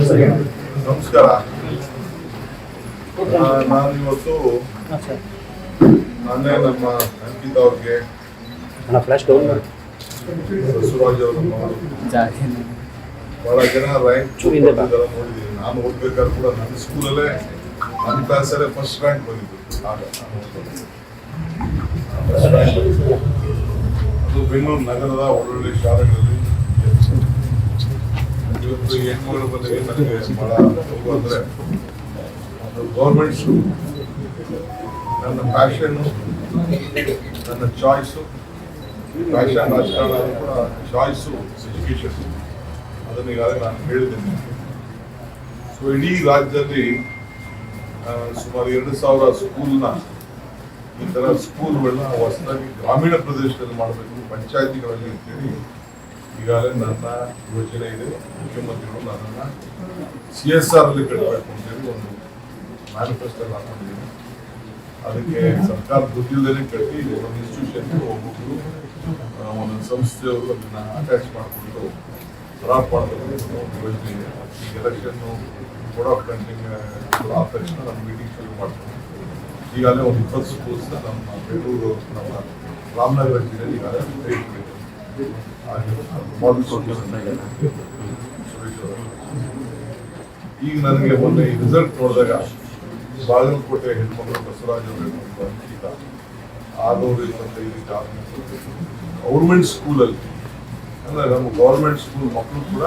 ನಮಸ್ಕಾರ. ನಮಸ್ಕಾರ. ನಾನು ಇವತ್ತು ನಾನೇ ನಮ್ಮ ಅಂಕಿತ ಅವ್ರಿಗೆ ಬಸವರಾಜ್ ಅವರ ಬಹಳ ಜನ ರ್ಯಾಂಕ್. ನೋಡಿದ್ದೀನಿ ನಾನು ಓದ್ಬೇಕಾದ್ರೆ ಕೂಡ ನನ್ನ ಸ್ಕೂಲಲ್ಲೇ ನನ್ನ ಕ್ಲಾಸಲ್ಲೇ ಫಸ್ಟ್ ರ್ಯಾಂಕ್ ಆಗ. ಬಂದಿದ್ದು. ಅದು ಬೆಂಗಳೂರು ನಗರದ ಒಳ್ಳೊಳ್ಳೆ ಶಾಲೆಗಳಲ್ಲಿ ಇವತ್ತು ಹೆಣ್ಮಗಳ ಬಗ್ಗೆ ನನಗೆ ಅಂದ್ರೆ ಅದು ಗೌರ್ಮೆಂಟ್ ಸ್ಕೂಲ್ ನನ್ನ ಪ್ಯಾಷನ್ನು ನನ್ನ ಚಾಯ್ಸು ರಾಜಕಾರಣ ಕೂಡ ಚಾಯ್ಸು ಎಜುಕೇಷನ್ ಅದನ್ನ ಈಗಾಗಲೇ ನಾನು ಹೇಳಿದ್ದೇನೆ ಸೊ ಇಡೀ ರಾಜ್ಯದಲ್ಲಿ ಸುಮಾರು ಎರಡು ಸಾವಿರ ಸ್ಕೂಲ್ನ ಈ ಥರ ಸ್ಕೂಲ್ಗಳನ್ನ ಹೊಸದಾಗಿ ಗ್ರಾಮೀಣ ಪ್ರದೇಶದಲ್ಲಿ ಮಾಡಬೇಕು, ಪಂಚಾಯತಿಗಳಲ್ಲಿ ಅಂತೇಳಿ ಈಗಾಗಲೇ ನನ್ನ ಯೋಜನೆ ಇದೆ, ಮುಖ್ಯಮಂತ್ರಿಗಳು ನನ್ನನ್ನು ಸಿ ಎಸ್ ಆರ್ ಅಲ್ಲಿ ಕಟ್ಟಬೇಕು ಅಂತೇಳಿ ಒಂದು ಮ್ಯಾನಿಫೆಸ್ಟೋ ಹಾಕೊಂಡಿದ್ದೀನಿ. ಅದಕ್ಕೆ ಸರ್ಕಾರ ದುಡ್ಡಿಲ್ಲದೇ ಕಟ್ಟಿ ಒಂದು ಇನ್ಸ್ಟಿಟ್ಯೂಷನ್ಗೆ ಒಬ್ಬೊಬ್ಬರು ಒಂದೊಂದು ಸಂಸ್ಥೆಯವರು ಅದನ್ನ ಅಟ್ಯಾಚ್ ಮಾಡಿಕೊಂಡು ಡ್ರಾಪ್ ಮಾಡಬೇಕು ಒಂದು ಯೋಜನೆ ಇದೆ. ಈಗ ಎಲೆಕ್ಷನ್ನು ಬೋರ್ಡ್ ಆಫ್ ಕಂಟಿಂಗ್ ಆದ ತಕ್ಷಣ ನಮ್ಮ ಮೀಟಿಂಗ್ ಶುರು ಮಾಡ್ತೀವಿ. ಈಗಾಗಲೇ ಒಂದು ಇಪ್ಪತ್ತು ಸ್ಕೂಲ್ಸ್ ನಮ್ಮ ಬೆಂಗಳೂರು, ನಮ್ಮ ರಾಮನಗರ ಜಿಲ್ಲೆಯಲ್ಲಿ ಈಗಾಗಲೇ ಈಗ ನನಗೆ ಮೊನ್ನೆ ಈ ರಿಸಲ್ಟ್ ನೋಡಿದಾಗ ಬಾಗಲಕೋಟೆ ಹೆಣ್ಮಗಳು ಬಸವರಾಜ್ ಅವರ ಒಂದು ಇಪ್ಪತ್ತೈದು ಗೌರ್ಮೆಂಟ್ ಸ್ಕೂಲಲ್ಲಿ ಅಂದರೆ ನಮ್ಮ ಗೌರ್ಮೆಂಟ್ ಸ್ಕೂಲ್ ಮಕ್ಕಳು ಕೂಡ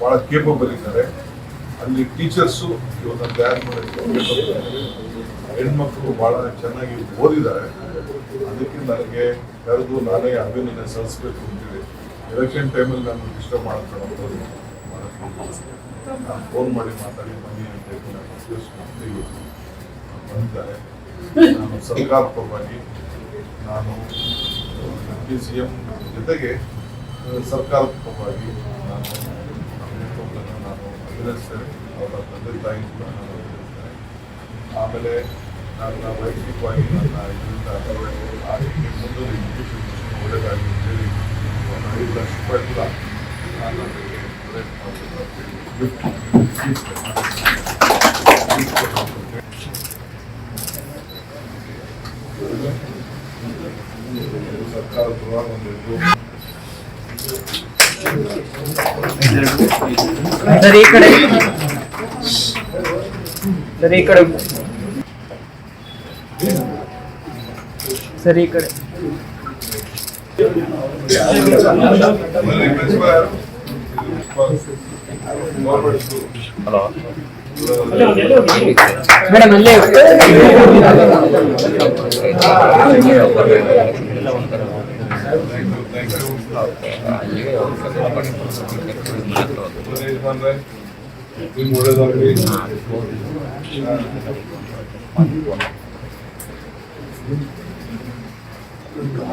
ಭಾಳ ಕೇಪಬಲ್ ಇದ್ದಾರೆ. ಅಲ್ಲಿ ಟೀಚರ್ಸು ಇವತ್ತು ತಯಾರು ಹೆಣ್ಮಕ್ಳು ಬಹಳ ಚೆನ್ನಾಗಿ ಓದಿದ್ದಾರೆ. ಅದಕ್ಕೆ ನನಗೆ ಕರೆದು ನಾನೇ ಅಭಿನಂದನೆ ಸಲ್ಲಿಸಬೇಕು ಅಂತೇಳಿ ಎಲೆಕ್ಷನ್ ಟೈಮಲ್ಲಿ ನಾನು ಡಿಸ್ಟರ್ಬ್ ಮಾಡ್ಕೊಳ್ಳೋದು ನಾನು ಫೋನ್ ಮಾಡಿ ಮಾತಾಡಿ ಬನ್ನಿ ಅಂತ ಹೇಳಿ ನಾನು ಮಾಡ್ತೀವಿ ಬಂದಿದ್ದಾರೆ. ನಾನು ಸರ್ಕಾರ ನಾನು ಡಿ ಸಿ ಎಂ ಜೊತೆಗೆ ಸರ್ಕಾರ ಪರವಾಗಿ ನಾನು ನಾನು ಅವರ ತಂದೆ ತಾಯಿ ಕೂಡ ನಾನು ಆಮೇಲೆ ನನ್ನ ವೈಯಕ್ತಿಕವಾಗಿ ನನ್ನ ಇದರಿಂದ ಆರ್ಥಿಕ ಮುಂದೆ ಎಜುಕೇಷನ್ ಒಳ್ಳೆಯದಾಗಿ ಅಂತೇಳಿ ಒಂದು ಐದು ಲಕ್ಷ ರೂಪಾಯಿ ಕೂಡ ನಾನು ಅದಕ್ಕೆ ಡೊನೇಟ್ ಮಾಡಬೇಕು ಅಂತೇಳಿ gift ಸರ್ಕಾರ ಪರವಾಗಿ ಒಂದು ಸರ್ ಈ ಕಡೆ ಸರ್ ಈ ಕಡೆ ಸರ್ ಈ ಕಡೆ ಹಲೋ ಮೇಡಮ್ ಅಲ್ಲೇ ನಿಮ್ಗೆ ఇక్కడ